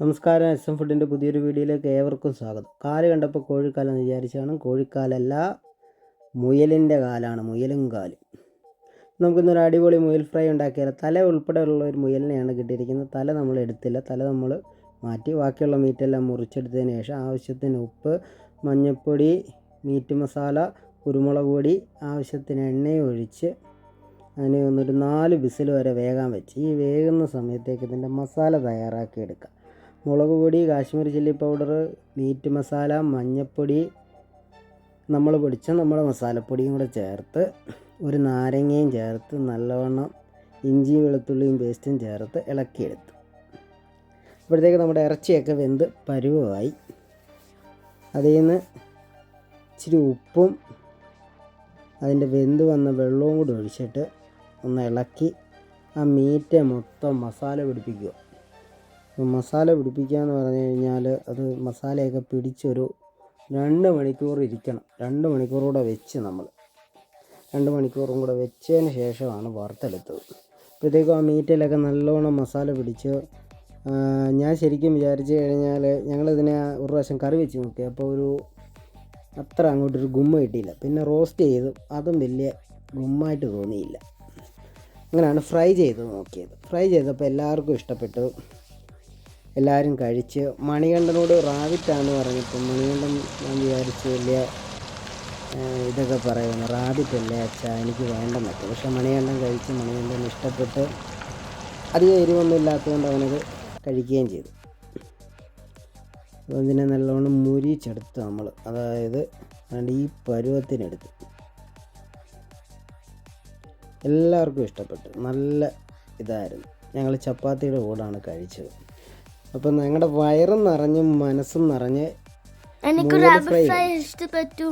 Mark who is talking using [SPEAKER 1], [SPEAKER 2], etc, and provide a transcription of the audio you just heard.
[SPEAKER 1] നമസ്കാരം S M ഫുഡിന്റെ പുതിയൊരു വീഡിയോയിലേക്ക് ഏവർക്കും സ്വാഗതം. കാൽ കണ്ടപ്പോൾ കോഴിക്കാലെന്ന് വിചാരിച്ചാണ് കോഴിക്കാലല്ല മുയലിന്റെ കാലാണ് മുയലും കാൽ. നമുക്കിന്നൊരു അടിപൊളി മുയൽ ഫ്രൈ ഉണ്ടാക്കിയാൽ തല ഉൾപ്പെടെയുള്ള ഒരു മുയലിനെയാണ് കിട്ടിയിരിക്കുന്നത്. തല നമ്മൾ എടുത്തില്ല. തല നമ്മൾ മാറ്റി. ബാക്കിയുള്ള മീറ്റെല്ലാം മുറിച്ചെടുത്തതിന് ശേഷം ആവശ്യത്തിന് ഉപ്പ് മഞ്ഞൾപ്പൊടി മീറ്റ് മസാല കുരുമുളക് പൊടി ആവശ്യത്തിന് എണ്ണയും ഒഴിച്ച് അതിനെ ഒന്നൊരു നാല് ബിസിൽ വരെ വേകാൻ വെച്ച്. ഈ വേകുന്ന സമയത്തേക്ക് ഇതിന്റെ മസാല തയ്യാറാക്കി എടുക്കാം മുളക് പൊടി Kashmiri chilli powder meat masala മഞ്ഞൾപ്പൊടി നമ്മൾ പൊടിച്ച നമ്മുടെ മസാലപ്പൊടിയും കൂടെ ചേർത്ത് ഒരു നാരങ്ങയും ചേർത്ത് നല്ലവണ്ണം ഇഞ്ചിയും വെളുത്തുള്ളിയും പേസ്റ്റും ചേർത്ത് ഇളക്കിയെടുത്തു. അപ്പോഴത്തേക്ക് നമ്മുടെ ഇറച്ചിയൊക്കെ വെന്ത് പരുവമായി. അതിൽ നിന്ന് ഇച്ചിരി ഉപ്പും അതിന്റെ വെന്ത് വന്ന വെള്ളവും കൂടി ഒഴിച്ചിട്ട് ഒന്ന് ഇളക്കി ആ മീറ്റ് മൊത്തം മസാല പിടിപ്പിക്കുക. മസാല പിടിപ്പിക്കുക എന്ന് പറഞ്ഞു കഴിഞ്ഞാൽ അത് മസാലയൊക്കെ പിടിച്ചൊരു രണ്ട് മണിക്കൂർ ഇരിക്കണം. രണ്ട് മണിക്കൂർ കൂടെ വെച്ച് നമ്മൾ രണ്ട് മണിക്കൂറും കൂടെ വെച്ചതിന് ശേഷമാണ് വറുത്തെടുത്തത്. അപ്പോഴത്തേക്കും ആ മീറ്റിലൊക്കെ നല്ലോണം മസാല പിടിച്ച് ഞാൻ ശരിക്കും വിചാരിച്ചു കഴിഞ്ഞാൽ ഞങ്ങളിതിനെ ഒരു പ്രാവശ്യം കറി വെച്ച് നോക്കി. അപ്പോൾ ഒരു അത്ര അങ്ങോട്ടൊരു ഗുമ്മ കിട്ടിയില്ല. പിന്നെ റോസ്റ്റ് ചെയ്തു. അതും വലിയ ഗുമ്മായിട്ട് തോന്നിയില്ല. അങ്ങനെയാണ് ഫ്രൈ ചെയ്ത് നോക്കിയത്. ഫ്രൈ ചെയ്തപ്പോൾ എല്ലാവർക്കും ഇഷ്ടപ്പെട്ടു. എല്ലാവരും കഴിച്ച് മണികണ്ഠനോട് റാബിറ്റാന്ന് പറഞ്ഞപ്പോൾ മണികണ്ഠൻ ഞാൻ വിചാരിച്ചു വലിയ ഇതൊക്കെ പറയുന്നു. റാബിറ്റല്ലേ അച്ഛാ എനിക്ക് വേണ്ടെന്നൊക്കെ. പക്ഷെ മണികണ്ഠൻ കഴിച്ച് മണികണ്ഠൻ ഇഷ്ടപ്പെട്ട് അധികം എരിവൊന്നും ഇല്ലാത്തതുകൊണ്ട് അവനത് കഴിക്കുകയും ചെയ്തു. അപ്പോൾ ഇതിനെ നല്ലോണം മുരിച്ചെടുത്ത് നമ്മൾ. അതായത് ഈ പരുവത്തിനെടുത്ത്. എല്ലാവർക്കും ഇഷ്ടപ്പെട്ടു. നല്ല ഇതായിരുന്നു. ഞങ്ങൾ ചപ്പാത്തിയുടെ കൂടാണ് കഴിച്ചത്. അപ്പം ഞങ്ങളുടെ വയറും നിറഞ്ഞും മനസ്സും നിറഞ്ഞ്
[SPEAKER 2] എനിക്ക് ഇഷ്ടപ്പെട്ടു.